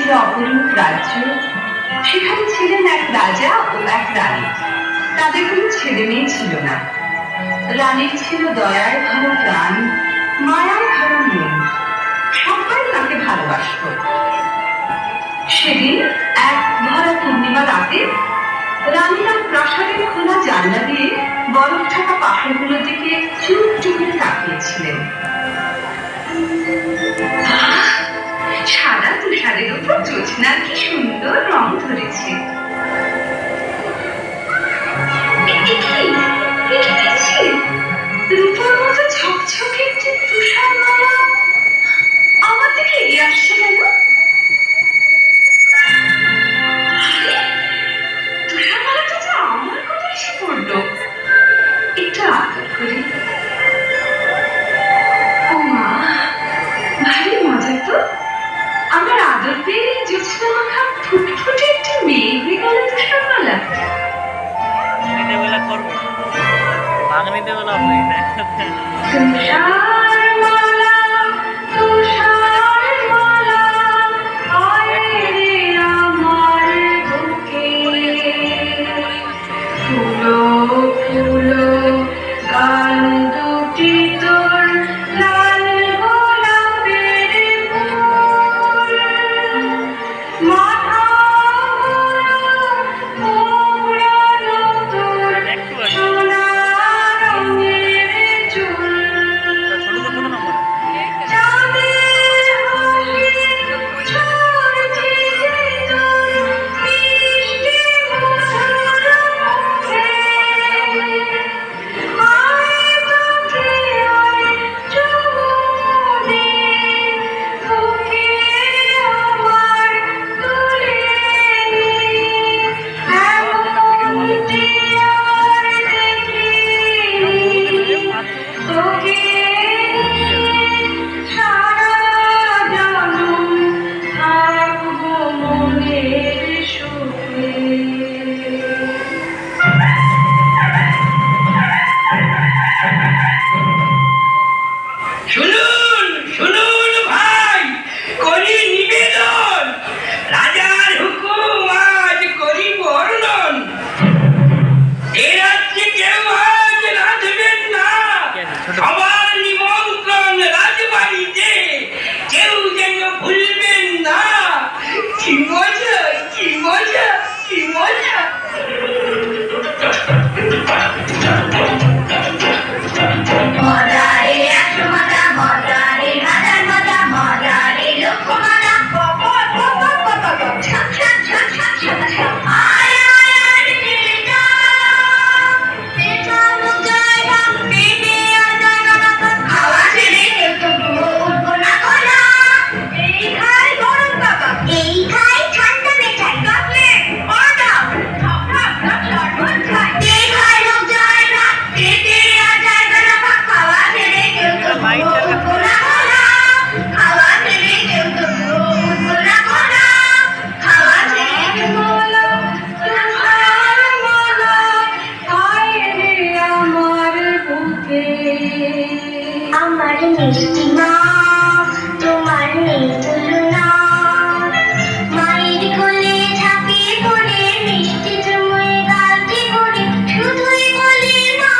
ছিল অপরূপ রাজ্য। সেখানে ছিলেন এক রাজা ও এক রানী। তাদের কোনো ছেলে মেয়ে ছিল না। রানীর ছিল দয়ায় ভরা প্রাণ মায়ায় ভরা মন। সবাই তাকে ভালোবাসত। সেদিন এক ভরা পূর্ণিমা রাতে রানী তার প্রাসাদের খোলা জানলা দিয়ে বরফ ঢাকা পাহাড়গুলোর দিকে imaginar করব? বেলা কি মজা কি মজা কি মজা মিষ্টি মা তোমার নেই তুলনা মায়ের কোলে ঝাঁপিয়ে পড়ে মিষ্টি তুমি গালতে পড়ে শুধুই বলে মা